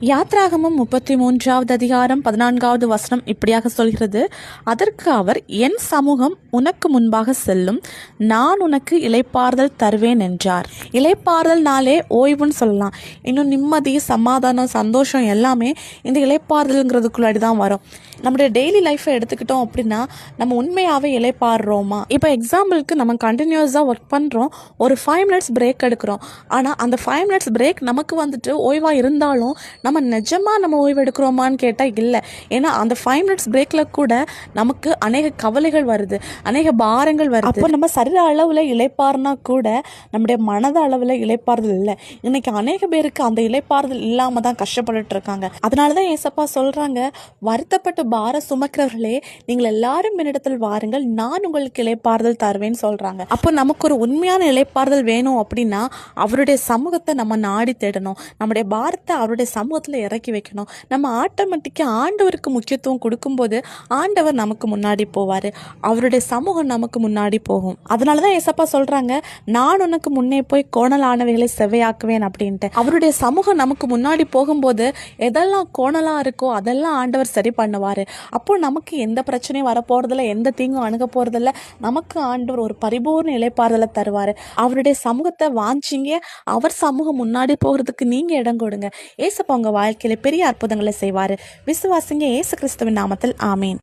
யாத்ராகமும் முப்பத்தி மூன்றாவது அதிகாரம் பதினான்காவது வசனம் இப்படியாக சொல்கிறது. அதற்கு அவர் என் சமூகம் உனக்கு முன்பாக செல்லும். நான் உனக்கு இலைப்பாறுதல் தருவேன் என்றார். இலைப்பாறுதல்னாலே ஓய்வுன்னு சொல்லலாம். இன்னும் நிம்மதி சமாதானம் சந்தோஷம் எல்லாமே இந்த இலைப்பாறுதல்ங்கிறதுக்குள்ளாடி தான் வரும். நம்முடைய டெய்லி லைஃப்பை எடுத்துக்கிட்டோம் அப்படின்னா நம்ம உண்மையாகவே இலைப்பாடுறோமா இப்போ எக்ஸாம்பிளுக்கு நம்ம கண்டினியூஸாக ஒர்க் பண்ணுறோம் ஒரு ஃபைவ் மினிட்ஸ் பிரேக் எடுக்கிறோம். ஆனால் அந்த ஃபைவ் மினிட்ஸ் பிரேக் நமக்கு வந்துட்டு ஓய்வாக இருந்தாலும் நம்ம நிஜமாக நம்ம ஓய்வெடுக்கிறோமான்னு கேட்டால் இல்லை. ஏன்னா அந்த ஃபைவ் மினிட்ஸ் பிரேக்கில் கூட நமக்கு அநேக கவலைகள் வருது. அநேக பாரங்கள் வருது. அப்போ நம்ம சரீர அளவில் இளைப்பாறுனா கூட நம்முடைய மனத அளவில் இழைப்பார்தல் இல்லை. இன்னைக்கு அநேக பேருக்கு அந்த இளைப்பாறுதல் இல்லாமல் தான் கஷ்டப்பட்டுட்டு இருக்காங்க. அதனால தான் ஏசப்பா சொல்கிறாங்க வருத்தப்பட்டு பார சுமக்கிறவர்களே நீங்கள் எல்லாரும் என்னிடத்தில் வாருங்கள் நான் உங்களுக்கு இளைப்பாறுதல் தருவேன்னு சொல்கிறாங்க அப்போ நமக்கு ஒரு உண்மையான இழைப்பார்தல் வேணும் அப்படின்னா அவருடைய சமூகத்தை நம்ம நாடி தேடணும். நம்முடைய பாரத்தை அவருடைய சமூகத்தில் இறக்கி வைக்கணும். நம்ம ஆட்டோமேட்டிக்காக ஆண்டவருக்கு முக்கியத்துவம் கொடுக்கும்போது ஆண்டவர் நமக்கு முன்னாடி போவார். அவருடைய சமூகம் நமக்கு முன்னாடி போகும். அதனால தான் ஏசப்பா சொல்கிறாங்க நான் உனக்கு முன்னே போய் கோணலானவைகளை செவ்வையாக்குவேன் அப்படின்ட்டு. அவருடைய சமூகம் நமக்கு முன்னாடி போகும்போது எதெல்லாம் கோணலாக இருக்கோ அதெல்லாம் ஆண்டவர் சரி பண்ணுவார். அப்போ நமக்கு எந்த பிரச்சனையும் வரப்போகிறதில்ல எந்த தீங்கும் அணுக போகிறதில்ல நமக்கு ஆண்டவர் ஒரு பரிபூர்ண இலைப்பாறுதலை தருவார். அவருடைய சமூகத்தை வாஞ்சிங்க அவர் சமூகம் முன்னாடி போகிறதுக்கு நீங்கள் இடம் கொடுங்க. ஏசப்பா உங்கள் வாழ்க்கையில் பெரிய அற்புதங்களை செய்வார். விசுவாசிங்க இயேசு கிறிஸ்துவின் நாமத்தில். ஆமேன்.